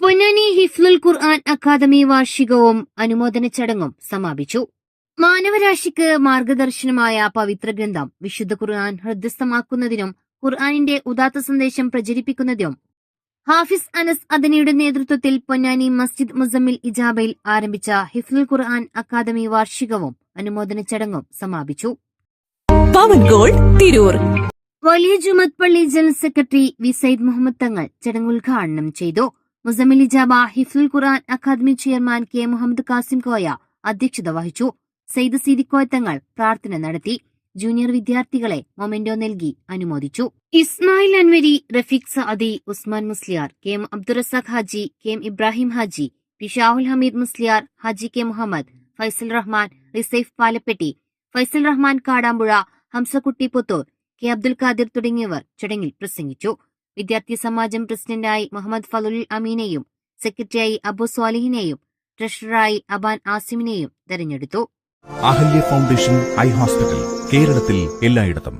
പൊന്നാനി ഹിഫ്ലുൽ ഖുർആൻ academy വാർഷികവും അനുമോദന ചടങ്ങും സമാപിച്ചു. മാനവരാശിക്ക് മാർഗദർശനമായ പവിത്ര ഗ്രന്ഥം വിശുദ്ധ ഖുർആൻ ഹൃദ്യസ്ഥമാക്കുന്നതിനും ഖുർആാനിന്റെ ഉദാത്ത സന്ദേശം പ്രചരിപ്പിക്കുന്നതിനും ഹാഫിസ് അനസ് അദനിയുടെ നേതൃത്വത്തിൽ പൊന്നാനി മസ്ജിദ് മുസമ്മിൽ ഇജാബയിൽ ആരംഭിച്ച ഹിഫ്ലുൽ ഖുർആൻ അക്കാദമി വാർഷികവും അനുമോദന ചടങ്ങും സമാപിച്ചു. തിരൂർ. വലിയ ജുമത് പള്ളി general secretary V. Sayyid Muhammad Thangal ചടങ്ങ് ഉദ്ഘാടനം ചെയ്തു. Muzammil ജാബ Hifzul Quran academy chairman K Muhammad Kasim Koya അധ്യക്ഷത വഹിച്ചു. സെയ്ദ് കോയത്തങ്ങൾ പ്രാർത്ഥന നടത്തി. ജൂനിയർ വിദ്യാർത്ഥികളെ മൊമെന്റോ നൽകി അനുമോദിച്ചു. Ismail Anwari Rafeeq Saadi Usman Musliyar K M Abdurazak Haji K M Ibrahim Haji P Shahul Hameed Musliyar Haji K Muhammad Faisal Rahman Rizaif Palapetty Faisal Rahman Kadampuzha Hamzakutty Puthur K Abdul Khadir തുടങ്ങിയവർ ചടങ്ങിൽ പ്രസംഗിച്ചു. വിദ്യാർത്ഥി സമാജം പ്രസിഡന്റായി മുഹമ്മദ് ഫലുൽ അമീനെയും സെക്രട്ടറിയായി അബു സ്വാലിഹിനെയും ട്രഷററായി അബാൻ ആസിമിനെയും തെരഞ്ഞെടുത്തു. Ahalya foundation eye hospital കേരളത്തിൽ എല്ലായിടത്തും.